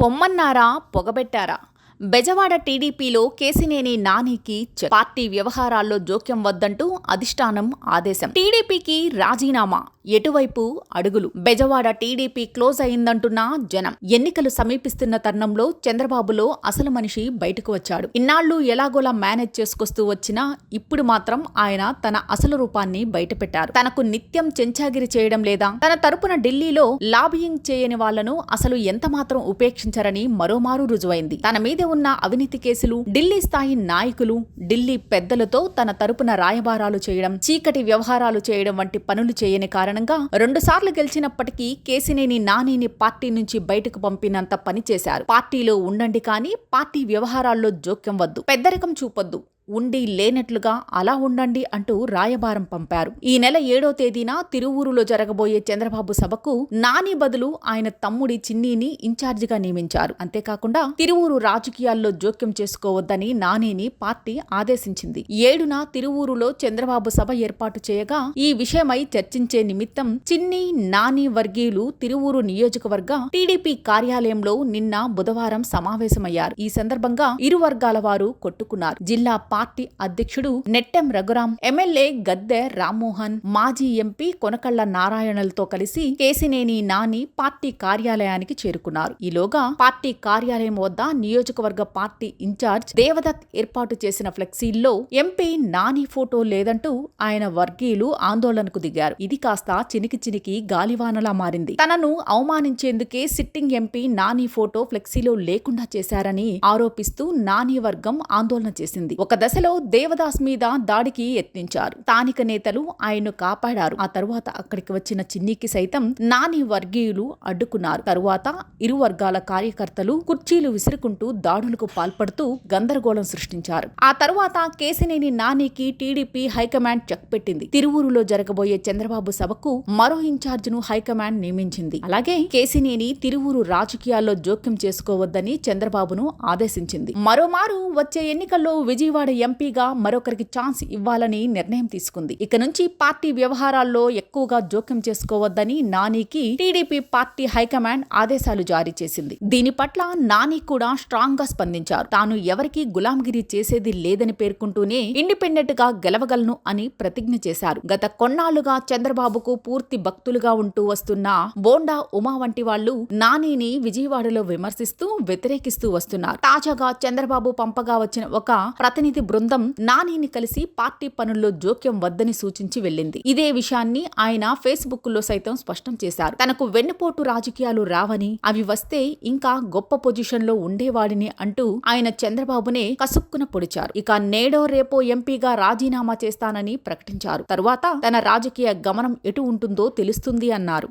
పొమ్మన్నారా పొగబెట్టారా? బెజవాడ టీడీపీలో కేసినేని నానికి పార్టీ వ్యవహారాల్లో జోక్యం వద్దంటూ అధిష్టానం ఆదేశం. టీడీపీకి రాజీనామా ఎటువైపు? అడుగులు. బెజవాడ టీడీపీ క్లోజ్ అయిందంటున్నా జనం. ఎన్నికలు సమీపిస్తున్న తరుణంలో చంద్రబాబులో అసలు మనిషి బయటకు వచ్చాడు. ఇన్నాళ్ళు ఎలాగోలా మేనేజ్ చేసుకొస్తూ వచ్చినా ఇప్పుడు మాత్రం ఆయన తన అసలు రూపాన్ని బయటపెట్టారు. తనకు నిత్యం చెంచాగిరి చేయడం లేదా? తన తరపున ఢిల్లీలో లాబియింగ్ చేయని వాళ్ళను అసలు ఎంత మాత్రం ఉపేక్షించరని మరోమారు రుజువైంది. తన మీద ఉన్న అవినీతి కేసులు ఢిల్లీ స్థాయి నాయకులు ఢిల్లీ పెద్దలతో తన తరపున రాయబారాలు చేయడం చీకటి వ్యవహారాలు చేయడం వంటి పనులు చేయని కారణంగా రెండుసార్లు గెలిచినప్పటికీ కేసినేని నానిని పార్టీ నుంచి బయటకు పంపినంత పని చేశారు. పార్టీలో ఉండండి కానీ పార్టీ వ్యవహారాల్లో జోక్యం వద్దు. పెద్దరికం చూపొద్దు. ఉండి లేనట్లుగా అలా ఉండండి అంటూ రాయబారం పంపారు. ఈ నెల ఏడో తేదీన తిరువూరులో జరగబోయే చంద్రబాబు సభకు నాని బదులు ఆయన తమ్ముడి చిన్నీని ఇన్ఛార్జిగా నియమించారు. అంతేకాకుండా తిరువూరు రాజకీయాల్లో జోక్యం చేసుకోవద్దని నానిని పార్టీ ఆదేశించింది. ఏడున తిరువూరులో చంద్రబాబు సభ ఏర్పాటు చేయగా ఈ విషయమై చర్చించే నిమిత్తం చిన్ని నాని వర్గీయులు తిరువూరు నియోజకవర్గ టీడీపీ కార్యాలయంలో నిన్న బుధవారం సమావేశమయ్యారు. ఈ సందర్భంగా ఇరు వర్గాల వారు కొట్టుకున్నారు. జిల్లా పార్టీ అధ్యక్షుడు నెట్టెం రఘురాం ఎమ్మెల్యే గద్దె రామ్మోహన్ మాజీ ఎంపీ కొనకళ్ళ నారాయణలతో కలిసి కేసినేని నాని పార్టీ కార్యాలయానికి చేరుకున్నారు. ఈలోగా పార్టీ కార్యాలయం వద్ద నియోజకవర్గ పార్టీ ఇన్ఛార్జ్ దేవదత్ ఏర్పాటు చేసిన ఫ్లెక్సీల్లో ఎంపీ నాని ఫోటో లేదంటూ ఆయన వర్గీయులు ఆందోళనకు దిగారు. ఇది కాస్త చినికి చినికి గాలివానలా మారింది. తనను అవమానించేందుకే సిట్టింగ్ ఎంపీ నాని ఫోటో ఫ్లెక్సీలో లేకుండా చేశారని ఆరోపిస్తూ నాని వర్గం ఆందోళన చేసింది. ఒక దశలో దేవదాస్ మీద దాడికి యత్నించారు. స్థానిక నేతలు ఆయన్ను కాపాడారు. ఆ తరువాత అక్కడికి వచ్చిన చిన్నికి సైతం నాని వర్గీయులు అడ్డుకున్నారు. తరువాత ఇరు వర్గాల కార్యకర్తలు కుర్చీలు విసురుకుంటూ దాడులకు పాల్పడుతూ గందరగోళం సృష్టించారు. ఆ తరువాత కేసినేని నానికి టీడీపీ హైకమాండ్ చెక్ పెట్టింది. తిరువూరులో జరగబోయే చంద్రబాబు సభకు మరో ఇన్ఛార్జిను హైకమాండ్ నియమించింది. అలాగే కేసినేని తిరువూరు రాజకీయాల్లో జోక్యం చేసుకోవద్దని చంద్రబాబును ఆదేశించింది. మరోమారు వచ్చే ఎన్నికల్లో విజయవాడ ఎంపీగా మరొకరికి ఛాన్స్ ఇవ్వాలని నిర్ణయం తీసుకుంది. ఇక నుంచి పార్టీ వ్యవహారాల్లో ఎక్కువగా జోక్యం చేసుకోవద్దని నానికి టీడీపీ పార్టీ హైకమాండ్ ఆదేశాలు జారీ చేసింది. దీని పట్ల నాని కూడా స్ట్రాంగ్గా స్పందించారు. తాను ఎవరికీ గులాంగిరి చేసేది లేదని పేర్కొంటూనే ఇండిపెండెంట్గా గెలవగలను అని ప్రతిజ్ఞ చేశారు. గత కొన్నాళ్ళుగా చంద్రబాబుకు పూర్తి భక్తులుగా ఉంటూ వస్తున్న బోండా ఉమా వంటి వాళ్ళు నానిని విజయవాడలో విమర్శిస్తూ వ్యతిరేకిస్తూ వస్తున్నారు. తాజాగా చంద్రబాబు పంపగా వచ్చిన ఒక ప్రతినిధి బృందం నానిని కలిసి పార్టీ పనుల్లో జోక్యం వద్దని సూచించి వెళ్ళింది. ఇదే విషయాన్ని ఆయన ఫేస్బుక్లో సైతం స్పష్టం చేశారు. తనకు వెన్నుపోటు రాజకీయాలు రావని అవి వస్తే ఇంకా గొప్ప పొజిషన్లో ఉండేవాడిని అంటూ ఆయన చంద్రబాబునే కసుక్కున పొడిచారు. ఇక నేడో రేపో ఎంపీగా రాజీనామా చేస్తానని ప్రకటించారు. తరువాత తన రాజకీయ గమనం ఎటు ఉంటుందో తెలుస్తుంది అన్నారు.